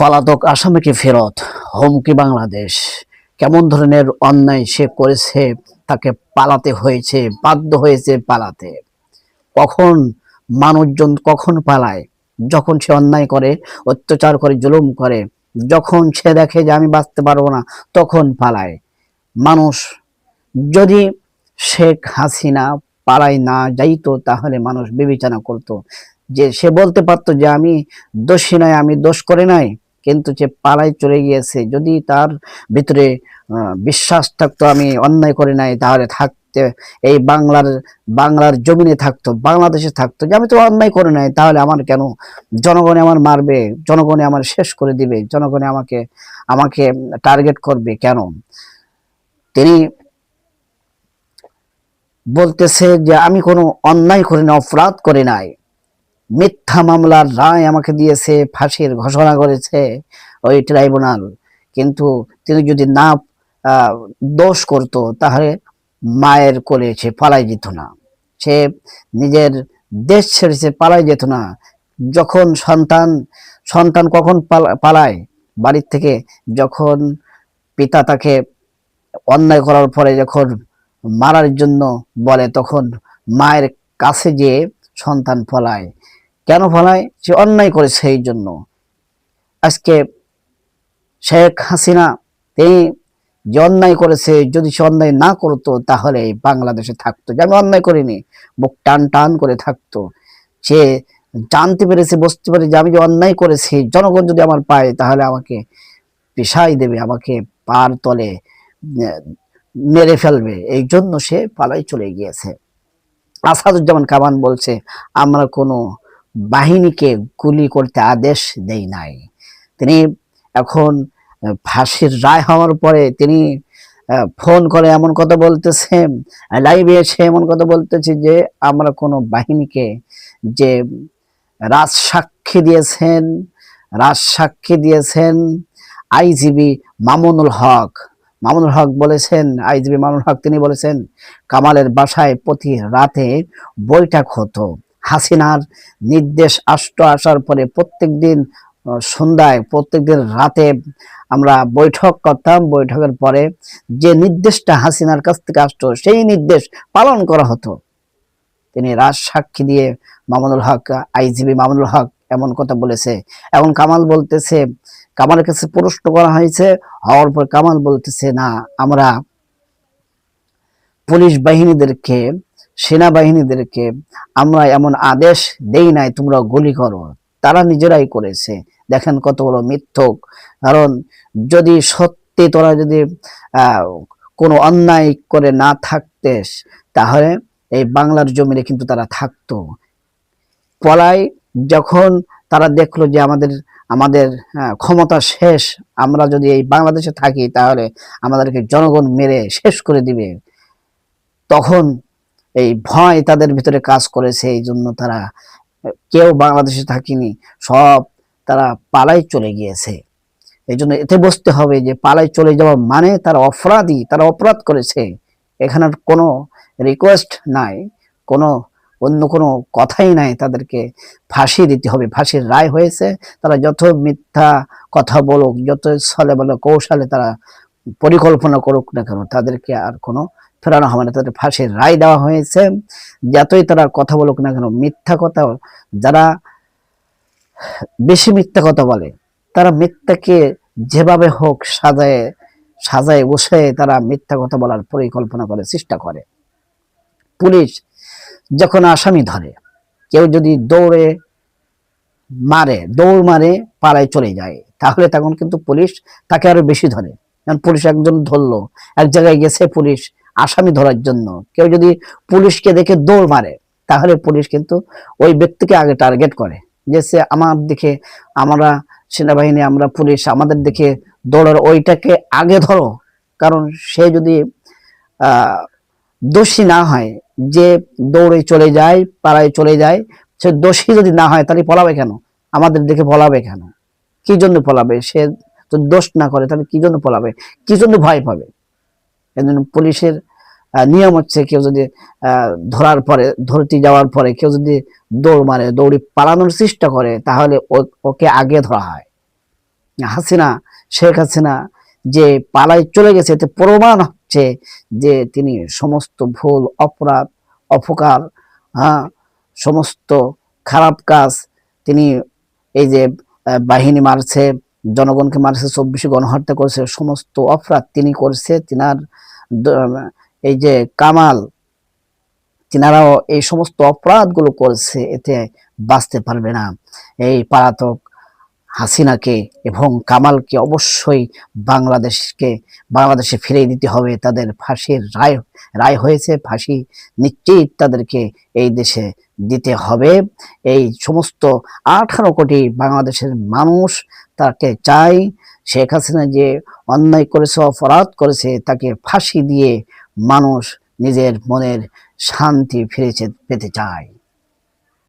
পলাতক আসামিকে ফেরত? হুমকি বাংলাদেশ। কেমন ধরনের অন্যায় সে করেছে, তাকে পালাতে হয়েছে, বাধ্য হয়েছে পালাতে। কখন মানুষজন কখন পালায়? যখন সে অন্যায় করে, অত্যাচার করে, জুলুম করে, যখন সে দেখে যে আমি বাঁচতে পারব না, তখন পালায়। মানুষ যদি শেখ হাসিনা পালায় না যাইতো, তাহলে মানুষ বিবেচনা করত যে সে বলতে পারতো যে আমি দোষী নয়, আমি দোষ করে নাই। কিন্তু যে পালায় চলে গিয়েছে, যদি তার ভিতরে বিশ্বাস থাকতো, আমি অন্যায় করে নাই, তাহলে থাকতে, এই বাংলার বাংলার জমিনে থাকতো, বাংলাদেশে থাকতো, যে আমি তো অন্যায় করে নাই, তাহলে আমার কেন? জনগণে আমার মারবে, জনগণে আমার শেষ করে দিবে, জনগণে আমাকে আমাকে টার্গেট করবে, কেন? তিনি বলতেছে যে আমি কোনো অন্যায় করি না অপরাধ করে নাই। মিথ্যা মামলার রায় আমাকে দিয়েছে, ফাঁসির ঘোষণা করেছে ওই ট্রাইব্যুনাল। কিন্তু তিনি যদি না দোষ করত, তাহলে মায়ের কোলে সে পালাই যেত না। সে নিজের দেশ ছেড়ে সে পালাই যেত না। যখন সন্তান সন্তান কখন পালা- পালায়? বাড়ির থেকে যখন পিতা তাকে অন্যায় করার পরে যখন মারার জন্য বলে, তখন মায়ের কাছে যে সন্তান ফলায় কেন ফলায় সে অন্যায় করে সেই জন্য। আজকে শেখ হাসিনা, তিনি যে অন্যায় করেছে, যদি সে অন্যায় না করতো, তাহলে বাংলাদেশে থাকতো। যে আমি অন্যায় করিনি, বুক টান টান করে থাকতো। সে জানতে পেরেছে, বুঝতে পেরে যে আমি যে অন্যায় করেছি, জনগণ যদি আমার পায়, তাহলে আমাকে পেশাই দেবে, আমাকে পার তলে মেরে ফেলবে। এই জন্য সে পালাই চলে গিয়েছে। আসাদুজ্জামান কামান বলছে, আমরা কোনো বাহিনীকে গুলি করতে আদেশ দেই নাই। তিনি এখন ফাঁসির রায় হওয়ার পরে তিনি ফোন করে এমন কথা বলতেছে লাইভে এসে এমন কথা বলতেছে যে, আমরা কোনো বাহিনীকে যে রাজ সাক্ষী দিয়েছেন রাজ সাক্ষী দিয়েছেন আইজিবি মামুনুল হক। মামুনুল হক বলেছেন, আইজিবি মামুনুল হক তিনি বলেছেন, কামালের বাসায় প্রতি রাতে বৈঠক হতো। হাসিনার নির্দেশ আসতো আসার পরে প্রত্যেক দিন সন্ধ্যায় প্রত্যেক দিন রাতে আমরা বৈঠক করতাম। বৈঠকের পরে যে নির্দেশটা হাসিনার কাছ থেকে আসতো, সেই নির্দেশ পালন করা হতো। তিনি রাজ সাক্ষী দিয়ে মামুনুল হক আইজিবি মামুনুল হক এমন কথা বলেছে। এখন কামাল বলতেছে, কামালের কাছে প্রশ্ন করা হয়েছে, হওয়ার পর কামাল বলতেছে, না, আমরা পুলিশ বাহিনীদেরকে সেনাবাহিনীদেরকে আমরা এমন আদেশ দেই নাই, তোমরা গুলি করো। তারা নিজেরাই করেছে। দেখেন কত বড় মিথ্যক। কারণ যদি সত্যি তোরা যদি কোনো অন্যায় করে না থাকতেস, তাহলে এই বাংলার জমিনে কিন্তু তারা থাকতো। পলায় যখন তারা দেখল যে আমাদের আমাদের ক্ষমতা শেষ, আমরা যদি এই বাংলাদেশে থাকি, তাহলে আমাদেরকে জনগণ মেরে শেষ করে দিবে। তখন এই ভয় তাদের ভিতরে কাজ করেছে, এই জন্য তারা, কেউ বাংলাদেশে থাকিনি, সব তারা পালাই চলে গিয়েছে। এই জন্য এতে বুঝতে হবে যে পালাই চলে যাওয়া মানে তারা অপরাধী, তারা অপরাধ করেছে। এখানে কোনো রিকোয়েস্ট নাই, কোনো অন্য কোনো কথাই নাই তাদেরকে, ফাঁসি দিতে হবে, ফাঁসির রায় হয়েছে। তারা যত মিথ্যা কথা বলুক, যত ছলে বলো কৌশলে তারা পরিকল্পনা করুক না কেন, তাদেরকে আর কোনো ফেরানো হবে না, তাদের ফাঁসির রায় দেওয়া হয়েছে। যতই তারা কথা বলুক না কেন, মিথ্যা কথা, যারা বেশি মিথ্যা কথা বলে, তারা মিথ্যাকে যেভাবে হোক সাজায় সাজায় বসে তারা মিথ্যা কথা বলার পরিকল্পনা করে, চেষ্টা করে। পুলিশ যখন আসামি ধরে, কেউ যদি দৌড়ে মারে, দৌড় মারে পাড়ায় চলে যায়, তাহলে তখন কিন্তু পুলিশ তাকে আরও বেশি ধরে। কারণ পুলিশ একজন ধরলো, এক জায়গায় গেছে পুলিশ আসামি ধরার জন্য। কেউ যদি পুলিশকে দেখে দৌড় মারে, তাহলে পুলিশ কিন্তু ওই ব্যক্তিকে আগে টার্গেট করে যে সে আমার দিকে, আমরা সেনাবাহিনী, আমরা পুলিশ, আমাদের দিকে দৌড়ার ওইটাকে আগে ধরো। কারণ সে যদি দোষী না হয়, যে দৌড়ে চলে যায়, পাড়ায় চলে যায়, সে দোষী যদি না হয়, তাহলে পলাবে কেন? আমাদের দিকে পলাবে কেন? কি জন্য পলাবে? সে যদি দোষ না করে, তাহলে কি জন্য পলাবে? কি জন্য ভয় পাবে? এই পুলিশের নিয়ম হচ্ছে কেউ যদি ধরার পরে, ধরতে যাওয়ার পরে কেউ যদি দৌড় মারে, দৌড়ি পালানোর চেষ্টা করে, তাহলে ওকে আগে ধরা হয়। হাসিনা, শেখ হাসিনা যে পালায় চলে গেছে, এতে প্রমাণ হচ্ছে যে তিনি সমস্ত ভুল, অপরাধ, অপকার হ্যাঁ সমস্ত খারাপ কাজ তিনি এই যে বাহিনী মারছে, জনগণকে মারছে, চব্বিশে গণহত্যা করেছে, সমস্ত অপরাধ তিনি করছে, তিনার এই যে কামাল, তিনারাও এই সমস্ত অপরাধগুলো করেছে, এতে বাঁচতে পারবে না। এই পারাতক হাসিনাকে এবং কামালকে অবশ্যই বাংলাদেশকে, বাংলাদেশে ফিরে দিতে হবে। তাদের ফাঁসির রায় রায় হয়েছে, ফাঁসি নিশ্চিত তাদেরকে এই দেশে দিতে হবে। এই সমস্ত আঠারো কোটি বাংলাদেশের মানুষ তাকে চাই শেখ হাসিনা যে অন্যায় করেছে, অপরাধ করেছে, তাকে ফাঁসি দিয়ে মানুষ নিজের মনের শান্তি ফিরেছে, পেতে চায়।